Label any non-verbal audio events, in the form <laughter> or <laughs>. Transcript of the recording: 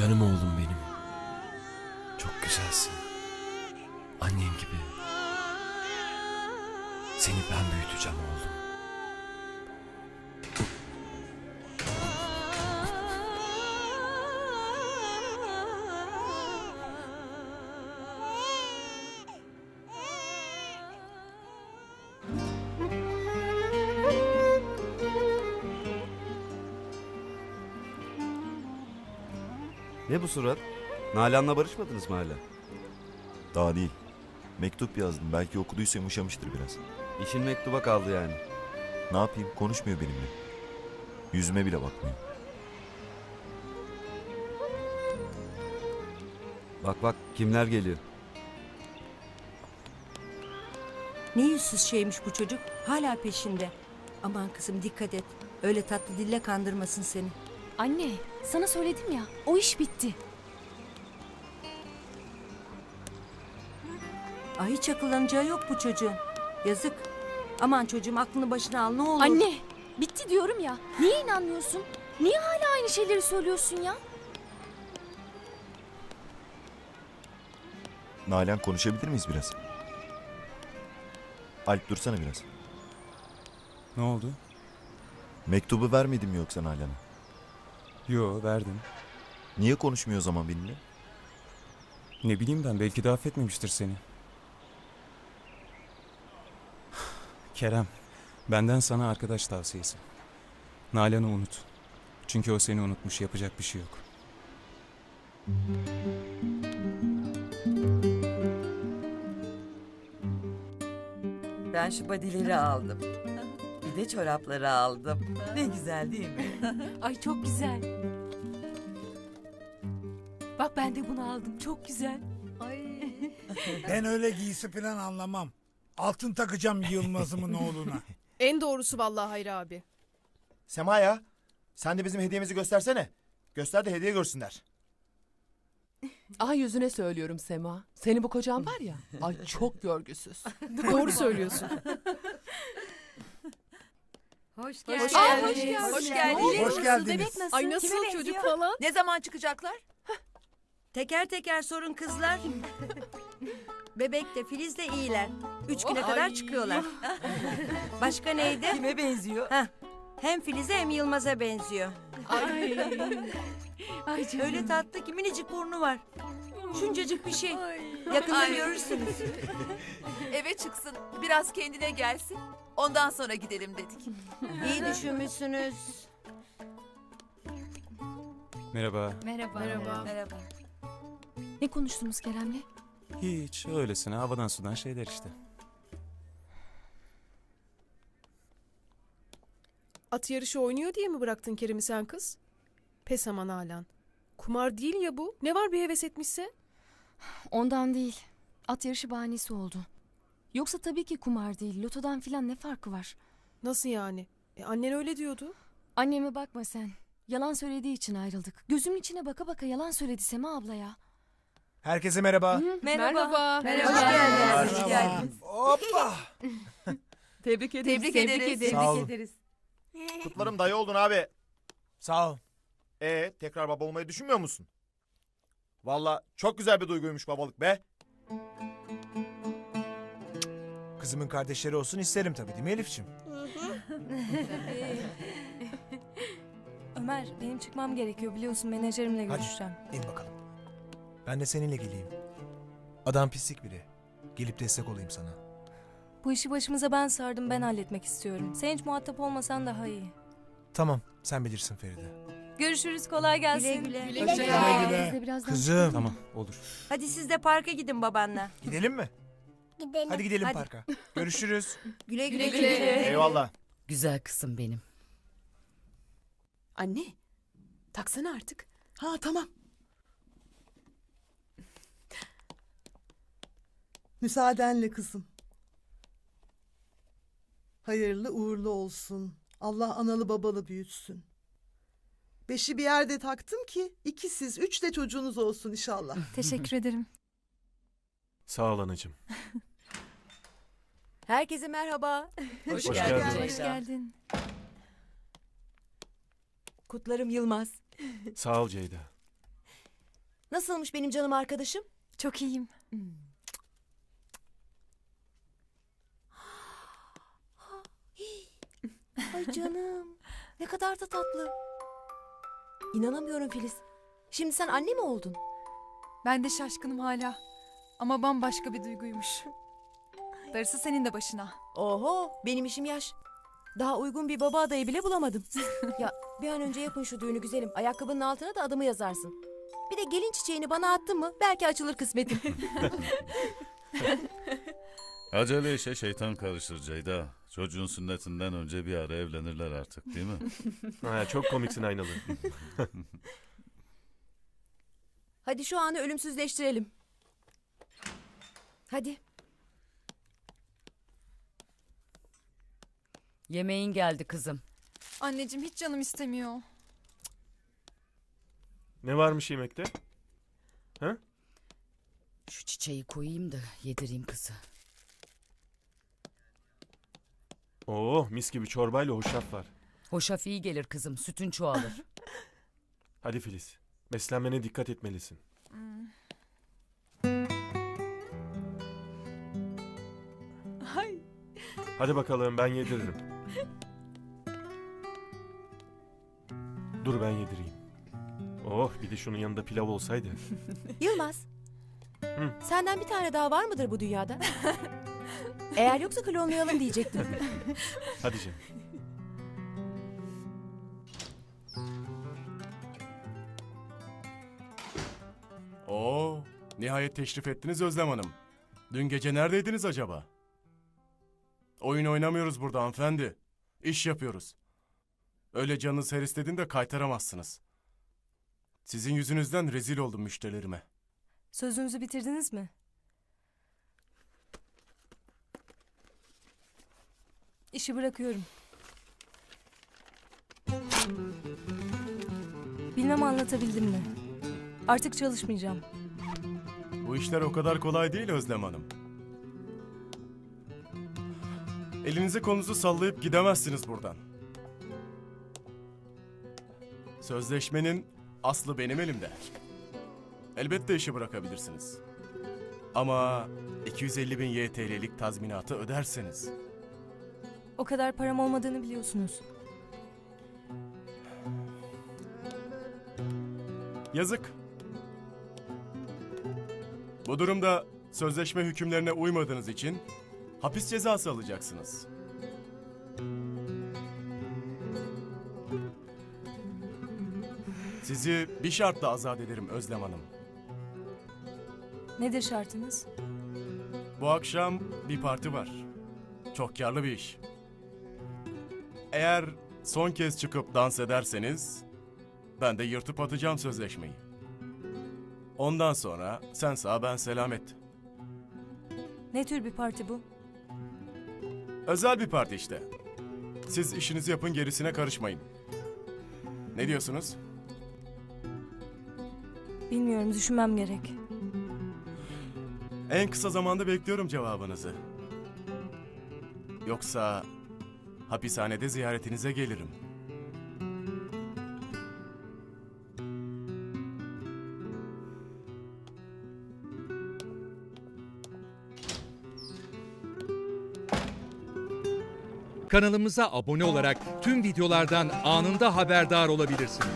Canım oğlum benim. Çok güzelsin. Annen gibi. Seni ben büyüteceğim oğlum. Ne bu surat? Nalan'la barışmadınız mı hala? Daha değil. Mektup yazdım. Belki okuduysa yumuşamıştır biraz. İşin mektuba kaldı yani. Ne yapayım? Konuşmuyor benimle. Yüzüme bile bakmıyor. Bak bak kimler geliyor. Ne yüzsüz şeymiş bu çocuk. Hala peşinde. Aman kızım dikkat et. Öyle tatlı dille kandırmasın seni. Anne, sana söyledim ya. O iş bitti. Ay hiç akıllanacağı yok bu çocuğun. Yazık. Aman çocuğum aklını başına al ne olur. Anne, bitti diyorum ya. Niye inanmıyorsun? Niye hala aynı şeyleri söylüyorsun ya? Nalan konuşabilir miyiz biraz? Alp dursana biraz. Ne oldu? Mektubu vermedim yoksa Nalan'a. Yo verdim. Niye konuşmuyor o zaman benimle? Ne bileyim ben belki de affetmemiştir seni. Kerem, benden sana arkadaş tavsiyesi. Nalan'ı unut. Çünkü o seni unutmuş yapacak bir şey yok. Ben şu badileri aldım. De çorapları aldım. Ne güzel değil mi? <laughs> Ay çok güzel. Bak ben de bunu aldım. Çok güzel. <laughs> Ben öyle giysi falan anlamam. Altın takacağım Yılmaz'ımın oğluna. <laughs> En doğrusu vallahi Hayri abi. Sema ya. Sen de bizim hediyemizi göstersene. Göster de hediye görsünler. Ah yüzüne söylüyorum Sema. Senin bu kocan var ya. Ay çok görgüsüz. Doğru söylüyorsun. Hoş geldin. Hoş geldin. Hoş geldiniz. Hoş geldiniz. Ay nasıl çocuk falan. Ne zaman çıkacaklar? Teker teker sorun kızlar. <laughs> Bebek de Filiz de iyiler. Üç güne kadar Ay. çıkıyorlar. <laughs> Başka neydi? Kime benziyor? Hem Filiz'e hem Yılmaz'a benziyor. Ay. <laughs> Ay canım. Öyle tatlı ki minicik burnu var. Şuncacık bir şey. Yakında görürsünüz. <laughs> Eve çıksın. Biraz kendine gelsin. Ondan sonra gidelim dedik. İyi düşünmüşsünüz. Merhaba. Merhaba. Merhaba. Merhaba. Ne konuştunuz Kerem'le? Hiç öylesine havadan sudan şeyler işte. At yarışı oynuyor diye mi bıraktın Kerim'i sen kız? Pes aman Nalan. Kumar değil ya bu. Ne var bir heves etmişse? Ondan değil. At yarışı bahanesi oldu. Yoksa tabii ki kumar değil. Lotodan filan ne farkı var? Nasıl yani? E, annen öyle diyordu. Anneme bakma sen. Yalan söylediği için ayrıldık. Gözümün içine baka baka yalan söyledi Sema abla ya. Herkese merhaba. Merhaba. Merhaba. Hoş geldiniz. Hoş Merhaba. geldiniz. Hoppa. <laughs> Tebrik ederiz. Tebrik ederiz. Sağ olun. ederiz. Kutlarım dayı oldun abi. Sağ ol. Ee, tekrar baba olmayı düşünmüyor musun? Valla çok güzel bir duyguymuş babalık be. Kızımın kardeşleri olsun isterim tabii değil mi Elif'ciğim? Ömer benim çıkmam gerekiyor biliyorsun menajerimle Hadi. görüşeceğim. İn bakalım. Ben de seninle geleyim. Adam pislik biri. Gelip destek olayım sana. Bu işi başımıza ben sardım ben halletmek istiyorum. Sen hiç muhatap olmasan daha iyi. Tamam sen bilirsin Feride. Görüşürüz kolay gelsin. Güle güle. Güle güle. Biz de birazdan Kızım Tamam olur. Hadi siz de parka gidin babanla. gidelim mi? Gidelim. Hadi gidelim Hadi. parka. Görüşürüz. <laughs> Güle güle. Güle güle. Eyvallah. Güzel kızım benim. Anne taksana artık. Ha tamam. Müsaadenle kızım. Hayırlı uğurlu olsun. Allah analı babalı büyütsün. Beşi bir yerde taktım ki iki siz, üç de çocuğunuz olsun inşallah. <laughs> Teşekkür ederim. Sağ ol anacığım. Herkese merhaba. Hoş, Hoş geldin. geldin. Hoş geldin. Kutlarım Yılmaz. Sağ ol Ceyda. Nasılmış benim canım arkadaşım? Çok iyiyim. <gasps> Ay canım. Ne kadar da tatlı. İnanamıyorum Filiz. Şimdi sen anne mi oldun? Ben de şaşkınım hala. Ama bambaşka bir duyguymuş. Darısı senin de başına. Oho benim işim yaş. Daha uygun bir baba adayı bile bulamadım. ya bir an önce yapın şu düğünü güzelim. Ayakkabının altına da adımı yazarsın. Bir de gelin çiçeğini bana attın mı belki açılır kısmetim. <laughs> <laughs> Acele işe şeytan karışır Ceyda. Çocuğun sünnetinden önce bir ara evlenirler artık değil mi? <laughs> Ha, çok komiksin aynalı. <laughs> Hadi şu anı ölümsüzleştirelim. Hadi. Yemeğin geldi kızım. Anneciğim hiç canım istemiyor. Ne varmış yemekte? Şu çiçeği koyayım da yedireyim kızı. Oo mis gibi çorbayla hoşaf var. Hoşaf iyi gelir kızım. Sütün çoğalır. <laughs> Hadi Filiz. Beslenmene dikkat etmelisin. Ay. Hadi bakalım ben yediririm. Dur ben yedireyim. Oh bir de şunun yanında pilav olsaydı. Yılmaz. Hı. Senden bir tane daha var mıdır bu dünyada? <laughs> Eğer yoksa klonlayalım diyecektim. <laughs> Hadi canım. Oo, nihayet teşrif ettiniz Özlem Hanım. Dün gece neredeydiniz acaba? Oyun oynamıyoruz burada hanımefendi. İş yapıyoruz. Öyle canınız her istediğinde kaytaramazsınız. Sizin yüzünüzden rezil oldum müşterilerime. Sözünüzü bitirdiniz mi? İşi bırakıyorum. Bilmem anlatabildim mi? Artık çalışmayacağım. Bu işler o kadar kolay değil Özlem Hanım. Elinizi kolunuzu sallayıp gidemezsiniz buradan. Sözleşmenin aslı benim elimde. Elbette işi bırakabilirsiniz. Ama 250 bin YTL'lik tazminatı öderseniz. O kadar param olmadığını biliyorsunuz. Yazık. Bu durumda sözleşme hükümlerine uymadığınız için hapis cezası alacaksınız. Sizi bir şartla azat ederim Özlem Hanım. Nedir şartınız? Bu akşam bir parti var. Çok karlı bir iş. Eğer son kez çıkıp dans ederseniz ben de yırtıp atacağım sözleşmeyi. Ondan sonra sen sağ ben selamet. Ne tür bir parti bu? Özel bir parti işte. Siz işinizi yapın gerisine karışmayın. Ne diyorsunuz? Bilmiyorum, düşünmem gerek. En kısa zamanda bekliyorum cevabınızı. Yoksa hapishanede ziyaretinize gelirim. Kanalımıza abone olarak tüm videolardan anında haberdar olabilirsiniz.